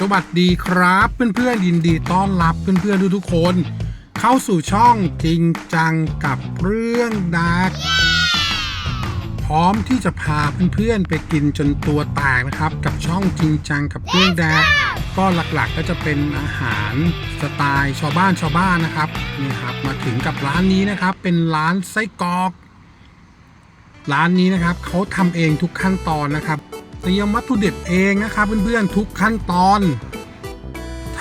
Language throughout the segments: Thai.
สวัสดีครับเพื่อนๆยินดีต้อนรับเพื่อนๆทุกๆคน เข้าสู่ช่องจริงจังกับเรื่องดักพร้อมที่จะพาเพื่อนๆไปกินจนตัวแตกนะครับ กับช่องจริงจังกับเรื่องแดกก็หลักๆก็จะเป็นอาหารสไตล์ชาวบ้านชาวบ้านนะครับนี่ครับมาถึงกับร้านนี้นะครับ เป็นร้านไส้กรอก ร้านนี้นะครับเขาทำเองทุกขั้นตอนนะครับ เตรียมวัตถุดิบเองนะครับเพื่อนๆทุกขั้นตอน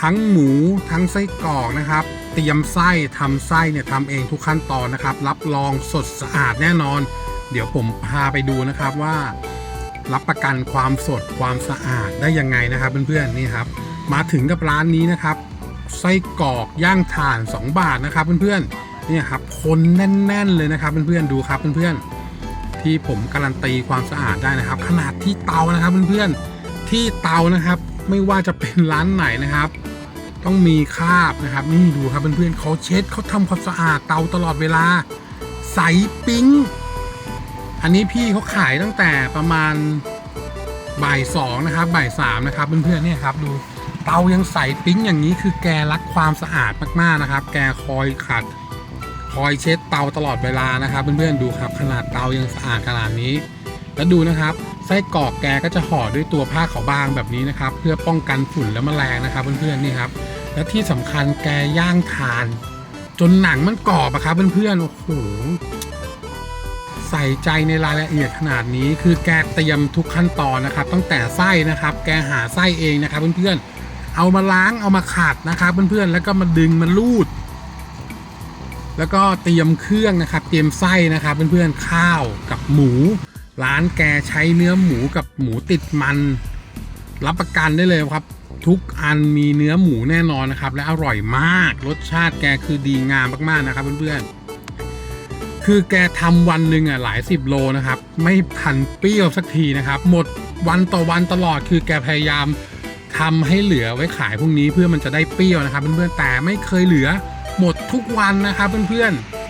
ทั้งหมูทั้งไส้กรอกนะครับ เตรียมไส้ทำไส้เนี่ยทำเองทุกขั้นตอนนะครับ รับรองสดสะอาดแน่นอน เดี๋ยวผมพาไปดูนะครับว่า รับประกันความสดความสะอาดได้ยังไงนะครับเพื่อนๆนี่ครับ มาถึงกับร้านนี้นะครับไส้กรอกย่างถ่าน 2 บาทนะครับเพื่อนๆนี่ครับคนแน่น ๆ เลยนะครับเพื่อนๆดูครับเพื่อนๆ ที่ผมการันตีความสะอาดได้นะครับ ขนาดที่เตานะครับเพื่อนๆที่เตานะครับ ไม่ว่าจะเป็นร้านไหนนะครับ ต้องมีคราบนะครับ นี่ดูครับเพื่อนๆเขาเช็ดเขาทำความสะอาดเตาตลอดเวลา ใสปิ๊งอันนี้พี่เขาขายตั้งแต่ประมาณบ่ายสองนะครับบ่ายสามนะครับเพื่อนๆเนี่ยครับดูเตายังใสปิ๊งอย่างนี้คือแกรักความสะอาดมากๆนะครับ แกคอยขัด คอยเช็ดเตาตลอดเวลานะครับ เพื่อนๆดูครับขนาดเตายังสะอาดขนาดนี้ แล้วดูนะครับไส้กรอกแกก็จะห่อด้วยตัวผ้าขาวบางแบบนี้นะครับ เพื่อป้องกันฝุ่นและแมลงนะครับ เพื่อนๆนี่ครับ และที่สำคัญแกย่างทาน จนหนังมันกรอบอะครับเพื่อนๆโอ้โหใส่ใจในรายละเอียดขนาดนี้ คือแกเตรียมทุกขั้นตอนนะครับ ตั้งแต่ไส้นะครับ แกหาไส้เองนะครับ เพื่อนๆเอามาล้างเอามาขัดนะครับ เพื่อนๆแล้วก็มาดึงมาลูด แล้วก็เตรียมเครื่องนะครับ เตรียมไส้นะครับเพื่อนๆข้าวกับหมู ร้านแกใช้เนื้อหมูกับหมูติดมัน รับประกันได้เลยครับ ทุกอันมีเนื้อหมูแน่นอนนะครับ และอร่อยมากรสชาติแกคือดีงามมากๆนะครับเพื่อนๆคือแกทำวันหนึ่งอะหลายสิบโลนะครับ ไม่ทันเปรี้ยวสักทีนะครับ หมดวันต่อวันตลอดคือแกพยายามทำให้เหลือไว้ขายพรุ่งนี้เพื่อมันจะได้เปรี้ยวนะครับเพื่อนๆแต่ไม่เคยเหลือ หมดทุกวันนะครับเพื่อนๆ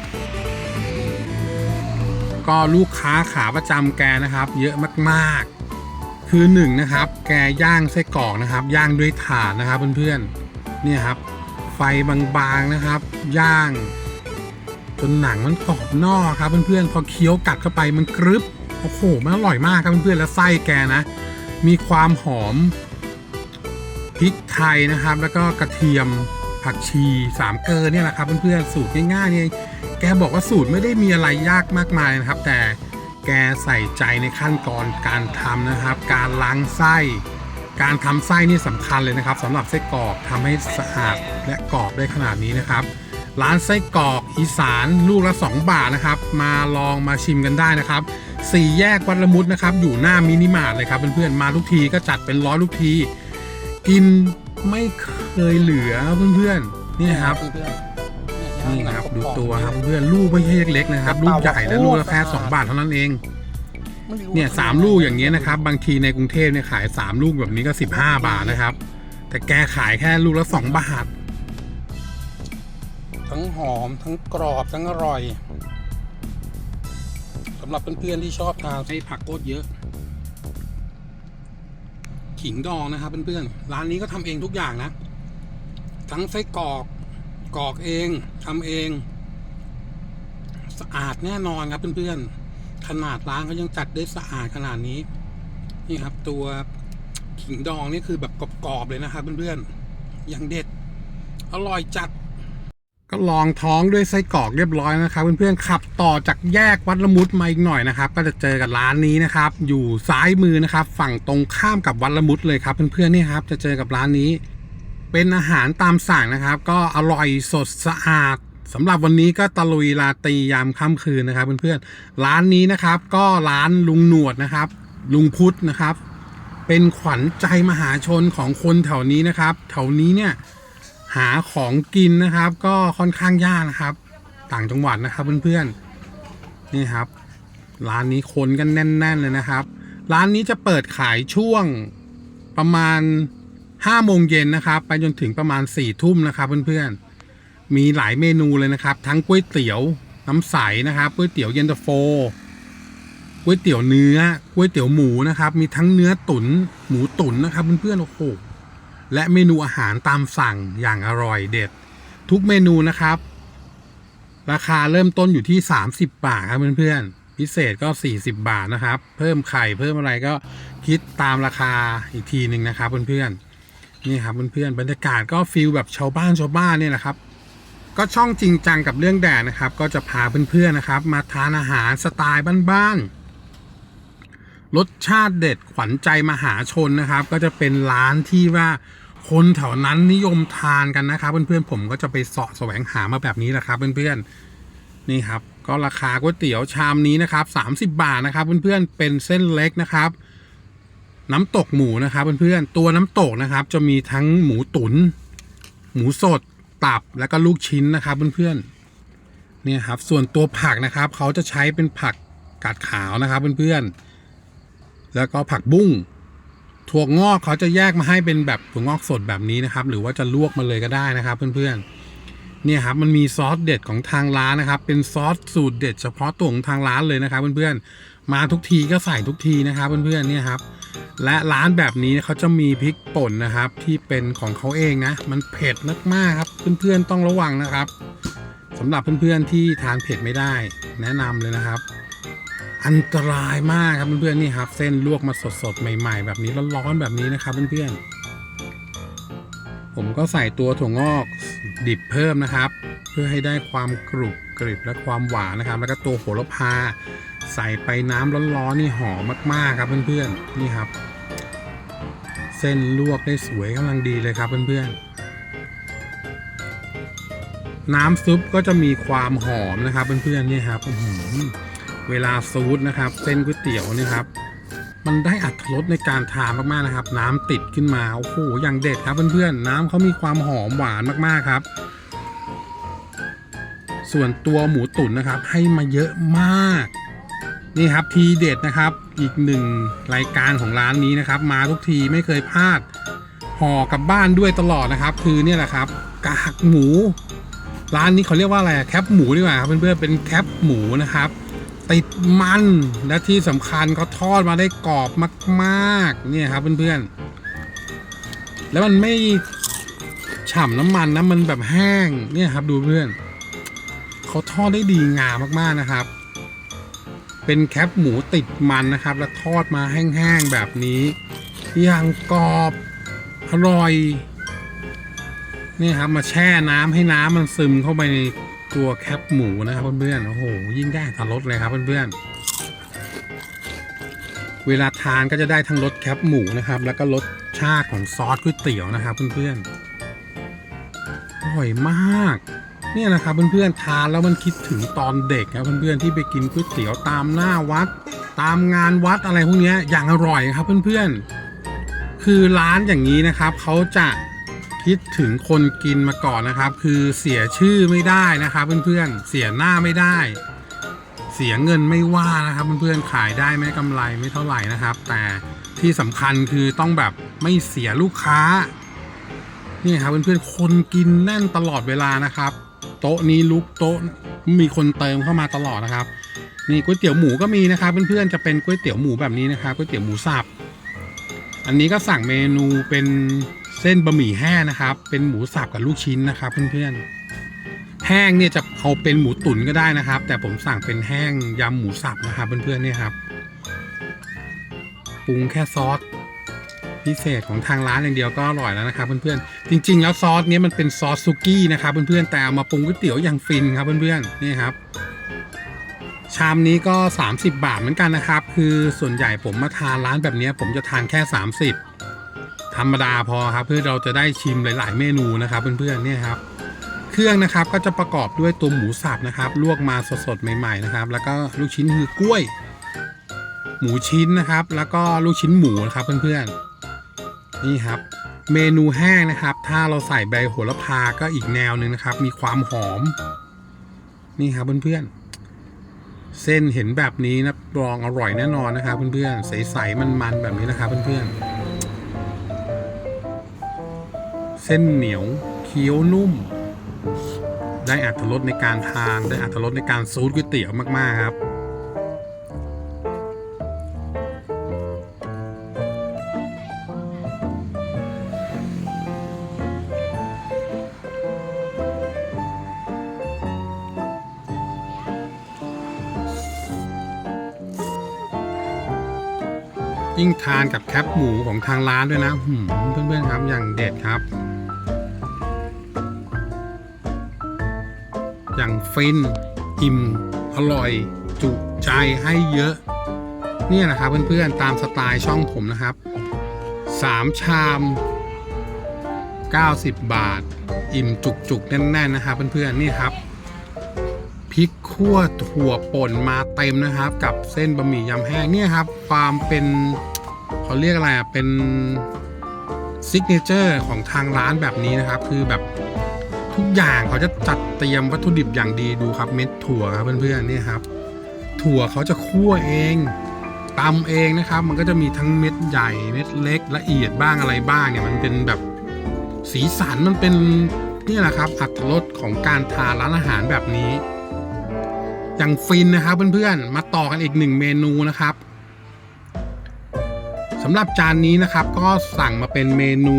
ก็ลูกค้าขาประจำแกนะครับ เยอะมากๆ คือหนึ่งนะครับ แกย่างไส้กรอกนะครับ ย่างด้วยถ่านนะครับเพื่อนๆเนี่ยครับ ไฟบางๆนะครับ ย่าง จนหนังมันกรอบนอกครับเพื่อนๆ พอเคี้ยวกัดเข้าไปมันกรึบโอ้โหมันอร่อยมากครับเพื่อนๆ แล้วไส้แกนะ มีความหอมพริกไทยนะครับ แล้วก็กระเทียม ผักชีสามเกลอเนี่ยแหละครับเพื่อนๆสูตรง่ายๆเนี่ยแกบอกว่าสูตรไม่ได้มีอะไรยากมากมายนะครับ แต่แกใส่ใจในขั้นตอนการทำนะครับ การล้างไส้ การทำไส้นี่สำคัญเลยนะครับสำหรับไส้กรอกทำให้สะอาดและกรอบได้ขนาดนี้นะครับ ร้านไส้กรอกอีสานลูกละ 2 บาทนะครับ มาลองมาชิมกันได้นะครับสี่แยกวัดละมุดนะครับ อยู่หน้ามินิมาร์ทเลยครับเพื่อนๆมาทุกทีก็จัดเป็นร้อยทุกที กิน ไม่เคยเหลือเพื่อนๆนี่นะครับนี่ครับดูตัวครับเพื่อนลูกไม่ใช่เล็กๆนะครับลูกใหญ่และลูกละแค่สองบาทเท่านั้นเองเนี่ยสามลูกอย่างเงี้ยนะครับ บางทีในกรุงเทพเนี่ยขายสามลูกแบบนี้ก็สิบห้าบาทนะครับ แต่แกขายแค่ลูกละสองบาท ทั้งหอมทั้งกรอบทั้งอร่อยสำหรับเพื่อนๆที่ชอบทานให้ผักโคตรเยอะ ขิงดองนะครับเพื่อนๆร้านนี้ก็ทำเองทุกอย่างนะ ทั้งไส้กรอกกรอกเองทำเอง สะอาดแน่นอนครับเพื่อนๆขนาดร้านเขายังจัดได้สะอาดขนาดนี้ นี่ครับ ตัวขิงดองนี่คือแบบกรอบๆเลยนะครับเพื่อนๆอย่างเด็ดอร่อยจัด ก็ลองท้องด้วยไส้กรอกเรียบร้อยนะครับเพื่อนๆขับต่อจากแยกวัดละมุดมาอีกหน่อยนะครับ ก็จะเจอกับร้านนี้นะครับ อยู่ซ้ายมือนะครับ ฝั่งตรงข้ามกับวัดละมุดเลยครับเพื่อนๆนี่ครับ จะเจอกับร้านนี้ เป็นอาหารตามสั่งนะครับ ก็อร่อยสดสะอาดสำหรับวันนี้ก็ตะลุยลาตรียามค่ำคืนนะครับเพื่อนๆร้านนี้นะครับ ก็ร้านลุงหนวดนะครับ ลุงพุทธนะครับ เป็นขวัญใจมหาชนของคนแถวนี้นะครับ แถวนี้เนี่ย หาของกินนะครับ ก็ค่อนข้างยากนะครับ ต่างจังหวัดนะครับเพื่อนๆนี่ครับ ร้านนี้คนกันแน่น ๆ เลยนะครับ ร้านนี้จะเปิดขายช่วงประมาณ5โมงเย็นนะครับ ไปจนถึงประมาณ4ทุ่มนะครับเพื่อนๆ มีหลายเมนูเลยนะครับ ทั้งก๋วยเตี๋ยวน้ำใสนะครับก๋วยเตี๋ยวเย็นตาโฟก๋วยเตี๋ยวเนื้อก๋วยเตี๋ยวหมูนะครับ มีทั้งเนื้อตุ๋นหมูตุ๋นนะครับเพื่อนๆโอ้โห และเมนูอาหารตามสั่งอย่างอร่อยเด็ด ทุกเมนูนะครับ ราคาเริ่มต้นอยู่ที่ 30 บาทครับเพื่อนๆ พิเศษก็ 40 บาทนะครับ เพิ่มไข่เพิ่มอะไรก็คิดตามราคาอีกทีหนึ่งนะครับเพื่อนๆนี่ครับเพื่อนๆบรรยากาศก็ฟิลแบบชาวบ้านชาวบ้านเนี่ยนะครับก็ช่องจริงจังกับเรื่องแดดนะครับ ก็จะพาเพื่อนๆนะครับ มาทานอาหารสไตล์บ้านๆ รสชาติเด็ดขวัญใจมหาชนนะครับ ก็จะเป็นร้านที่ว่าคนแถวนั้นนิยมทานกันนะครับ เพื่อนๆผมก็จะไปเสาะแสวงหามาแบบนี้แหละครับเพื่อนๆนี่ครับ ก็ราคาก๋วยเตี๋ยวชามนี้นะครับ30 บาทนะครับ เพื่อนๆเป็นเส้นเล็กนะครับ น้ำตกหมูนะครับเพื่อนๆตัวน้ำตกนะครับ จะมีทั้งหมูตุนหมูสดตับแล้วก็ลูกชิ้นนะครับเพื่อนๆเนี่ยครับส่วนตัวผักนะครับ เขาจะใช้เป็นผักกาดขาวนะครับเพื่อนๆ แล้วก็ผักบุ้งถั่วงอกเขาจะแยกมาให้เป็นแบบถั่วงอกสดแบบนี้นะครับ หรือว่าจะลวกมาเลยก็ได้นะครับ เพื่อนๆเนี่ยครับมันมีซอสเด็ดของทางร้านนะครับ เป็นซอสสูตรเด็ดเฉพาะตัวของทางร้านเลยนะครับ เพื่อนๆมาทุกทีก็ใส่ทุกทีนะครับ เพื่อนๆเนี่ยครับ และร้านแบบนี้เขาจะมีพริกป่นนะครับ ที่เป็นของเขาเองนะ มันเผ็ดมากๆครับ เพื่อนๆต้องระวังนะครับสำหรับเพื่อนๆที่ทานเผ็ดไม่ได้ แนะนำเลยนะครับ อันตรายมากครับเพื่อนๆนี่ครับ เส้นลวกมาสดๆใหม่ ๆ แบบนี้ร้อนๆแบบนี้นะครับเพื่อนๆผมก็ใส่ตัวถั่วงอกดิบเพิ่มนะครับ เพื่อให้ได้ความกรุบกริบและความหวานนะครับ แล้วก็ตัวโหระพา ใส่ไปน้ำร้อนๆนี่หอมมากๆครับเพื่อนๆนี่ครับ เส้นลวกได้สวยกำลังดีเลยครับเพื่อนๆน้ำซุปก็จะมีความหอมนะครับเพื่อนๆนี่ครับอื เวลาซูดนะครับ เส้นก๋วยเตี๋ยวนี่ครับ มันได้อัตรสในการทานมากๆนะครับ น้ำติดขึ้นมาโอ้โหอย่างเด็ดครับเพื่อนๆน้ำเขามีความหอมหวานมากๆครับ ส่วนตัวหมูตุ๋นนะครับ ให้มาเยอะมากนี่ครับทีเด็ดนะครับอีกหนึ่งรายการของร้านนี้นะครับ มาทุกทีไม่เคยพลาดห่อกลับบ้านด้วยตลอดนะครับ คือเนี่ยแหละครับกากหมู ร้านนี้เขาเรียกว่าอะไรแคปหมูดีกว่าครับเพื่อนๆเป็นแคปหมูนะครับ ติดมันและที่สำคัญเขาทอดมาได้กรอบมากๆเนี่ยครับเพื่อนๆ แล้วมันไม่ฉ่ำน้ำมันนะมันแบบแห้งเนี่ยครับดูเพื่อนเขาทอดได้ดีงามมากๆนะครับ เป็นแคปหมูติดมันนะครับ แล้วทอดมาแห้งๆแบบนี้อย่างกรอบอร่อยนี่ครับมาแช่น้ำให้น้ำมันซึมเข้าไปใน ตัวแคปหมูนะครับเพื่อนๆ โอ้โห ยิ่งได้ทารสเลยครับเพื่อนๆ เวลาทานก็จะได้ทั้งรสแคปหมูนะครับ แล้วก็รสชาติของซอสก๋วยเตี๋ยวนะครับเพื่อนๆ อร่อยมาก เนี่ยนะครับเพื่อนๆ ทานแล้วมันคิดถึงตอนเด็กครับเพื่อนๆ ที่ไปกินก๋วยเตี๋ยวตามหน้าวัด ตามงานวัดอะไรพวกนี้อย่างอร่อยครับเพื่อนๆ คือร้านอย่างนี้นะครับเขาจะ คิดถึงคนกินมาก่อนนะครับ คือเสียชื่อไม่ได้นะครับ เพื่อนๆเสียหน้าไม่ได้ เสียเงินไม่ว่านะครับเพื่อนๆขายได้ไม่กำไรไม่เท่าไหร่นะครับ แต่ที่สำคัญคือต้องแบบไม่เสียลูกค้านี่ครับเพื่อนๆคนกินแน่นตลอดเวลานะครับ โต๊ะนี้ลุกโต๊ะมีคนเติมเข้ามาตลอดนะครับนี่ก๋วยเตี๋ยวหมูก็มีนะครับเพื่อนๆจะเป็นก๋วยเตี๋ยวหมูแบบนี้นะครับก๋วยเตี๋ยวหมูสับอันนี้ก็สั่งเมนูเป็น ส้นบะหมี่แห้งนะครับ เป็นหมูสับกับลูกชิ้นนะครับ เพื่อนๆ แห้งเนี่ยจะเอาเป็นหมูตุ๋นก็ได้นะครับ แต่ผมสั่งเป็นแห้งยำหมูสับนะครับเพื่อนๆเนี่ยครับปรุงแค่ซอสพิเศษของทางร้านอย่างเดียวก็อร่อยแล้วนะครับเพื่อนๆ จริง ๆ แล้วซอสเนี้ยมันเป็นซอสซุกี้นะครับเพื่อนๆ แต่เอามาปรุงก๋วยเตี๋ยวอย่างฟินครับเพื่อนๆ นี่ครับ ชามนี้ก็ 30 บาทเหมือนกันนะครับ คือส่วนใหญ่ผมมาทานร้านแบบนี้ผมจะทานแค่ 30 ธรรมดาพอครับเพื่อเราจะได้ชิมหลาย ๆ เมนูนะครับเพื่อนๆเนี่ยครับ เครื่องนะครับก็จะประกอบด้วยตัวหมูสับนะครับ ลวกมาสดๆใหม่ ๆ นะครับ แล้วก็ลูกชิ้นคือกล้วย หมูชิ้นนะครับ แล้วก็ลูกชิ้นหมูนะครับเพื่อนๆนี่ครับ เมนูแห้งนะครับ ถ้าเราใส่ใบโหระพาก็อีกแนวหนึ่งนะครับ มีความหอม นี่ครับเพื่อนๆเส้นเห็นแบบนี้นะรองอร่อยแน่นอนนะครับเพื่อนๆใสๆมันๆแบบนี้นะครับเพื่อนๆ เส้นเหนียวเคี้ยวนุ่ม ได้อัตรสในการทาน ได้อัตรสในการซูดก๋วยเตี๋ยวมาก ๆ ครับ ยิ่งทานกับแคปหมูของทางร้านด้วยนะเพื่อนๆครับอย่างเด็ดครับ ฟิน อิ่ม อร่อย จุใจให้เยอะ เนี่ยนะครับเพื่อนๆตามสไตล์ช่องผมนะครับ 3 ชาม 90 บาท อิ่มจุกๆ แน่นๆนะครับเพื่อนๆนี่ครับพริกขั่วถั่วป่นมาเต็มนะครับ กับเส้นบะหมี่ยำแห้งเนี่ยครับ ความเป็นเขาเรียกอะไรอะเป็นซิกเนเจอร์ของทางร้านแบบนี้นะครับ คือแบบ ทุกอย่างเขาจะจัดเตรียมวัตถุดิบอย่างดีดูครับ เม็ดถั่วครับเพื่อนๆนี่ครับ ถั่วเขาจะคั่วเองตำเองนะครับ มันก็จะมีทั้งเม็ดใหญ่เม็ดเล็กละเอียดบ้างอะไรบ้างเนี่ยมันเป็นแบบสีสันมันเป็นนี่แหละครับอัตรสของการทานร้านอาหารแบบนี้ อย่างฟินนะครับเพื่อนๆมาต่อกันอีกหนึ่งเมนูนะครับสำหรับจานนี้นะครับก็สั่งมาเป็นเมนู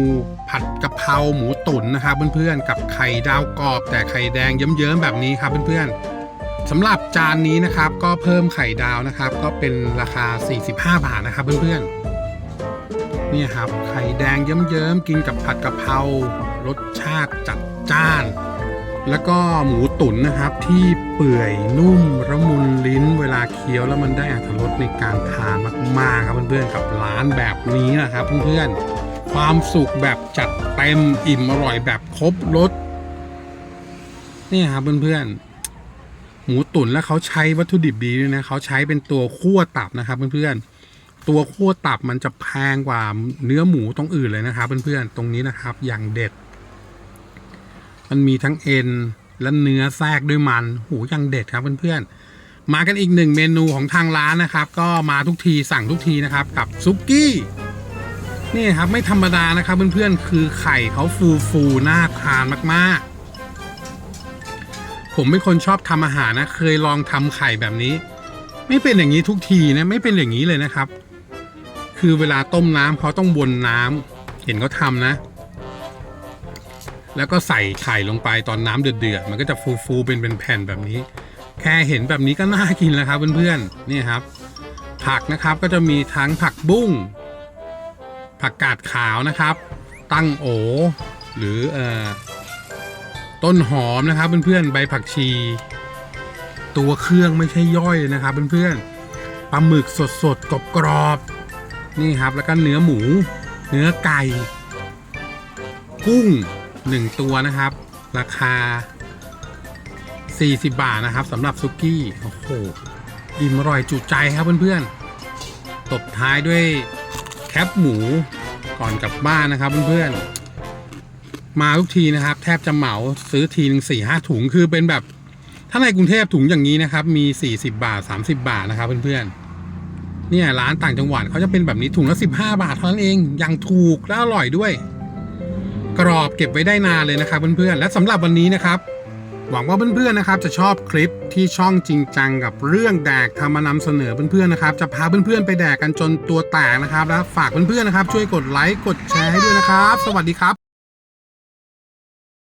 ผัด เพราหมูตุ๋นนะครับเพื่อนๆ กับไข่ดาวกรอบ แต่ไข่แดงเยิ้มๆแบบนี้ครับเพื่อนๆสำหรับจานนี้นะครับก็เพิ่มไข่ดาวนะครับ ก็เป็นราคา 45 บาทนะครับเพื่อนๆนี่ครับไข่แดงเยิ้มๆกินกับผัดกะเพรารสชาติจัดจ้าน แล้วก็หมูตุ๋นนะครับที่เปื่อยนุ่มระมุนลิ้น เวลาเคี้ยวแล้วมันได้อรรถรสในการทานมากๆครับเพื่อนๆกับร้านแบบนี้นะครับเพื่อนๆ ความสุขแบบจัดเต็มอิ่มอร่อยแบบครบรสนี่ครับเพื่อนๆ หมูตุ๋นแล้วเขาใช้วัตถุดิบดีด้วยนะเขาใช้เป็นตัวคั่วตับนะครับเพื่อนๆ ตัวคั่วตับมันจะแพงกว่าเนื้อหมูตรงอื่นเลยนะครับเพื่อนๆ ตรงนี้นะครับอย่างเด็ด มันมีทั้งเอ็นและเนื้อแทรกด้วยมันหูยังเด็ดครับเพื่อนๆมากันอีกหนึ่งเมนูของทางร้านนะครับ ก็มาทุกทีสั่งทุกทีนะครับ กับซุกี้ นี่ครับไม่ธรรมดานะครับเพื่อนๆคือไข่เขาฟูฟูน่าทานมากๆ ผมเป็นคนชอบทำอาหารนะ เคยลองทำไข่แบบนี้ ไม่เป็นอย่างนี้ทุกทีนะไม่เป็นอย่างนี้เลยนะครับ คือเวลาต้มน้ำเขาต้องบนน้ำเห็นเขาทำนะ แล้วก็ใส่ไข่ลงไปตอนน้ำเดือดๆมันก็จะฟูๆเป็นเป็นแผ่นแบบนี้ แค่เห็นแบบนี้ก็น่ากินแล้วครับเพื่อนๆนี่ครับ ผักนะครับก็จะมีทั้งผักบุ้ง ผักกาดขาวนะครับ ตั้งโอ หรือเอ่อต้นหอมนะครับเพื่อนๆใบผักชี ตัวเครื่องไม่ใช่ย่อยนะครับเพื่อนๆปลาหมึกสดๆกรอบๆนี่ครับแล้วก็เนื้อหมู เนื้อไก่ กุ้ง1ตัวนะครับ ราคา 40 บาทนะครับสำหรับซุกี้โอ้โหอิ่มอร่อยจุใจครับเพื่อนๆตบท้ายด้วย ปหมูก่อนกลับบ้านนะครับเพื่อนๆมาทุกทีนะครับ แทบจะเหมาซื้อทีหนึ่งสี่ห้าถุงคือเป็นแบบถ้าในกรุงเทพถุงอย่างนี้นะครับ มี40บาท30บาทนะครับเพื่อนๆเนี่ยร้านต่างจังหวัดเขาจะเป็นแบบนี้ถุงละ15บห้าบาทเท่านั้นเองยังถูกและอร่อยด้วย กรอบเก็บไว้ได้นานเลยนะครับเพื่อนๆและสำหรับวันนี้นะครับ หวังว่าเพื่อนๆนะครับจะชอบคลิปที่ช่องจริงจังกับเรื่องแดกทำมานำเสนอเพื่อนๆนะครับจะพาเพื่อนๆไปแดกกันจนตัวแตกนะครับแล้วฝากเพื่อนๆนะครับช่วยกดไลค์กดแชร์ให้ด้วยนะครับ สวัสดีครับ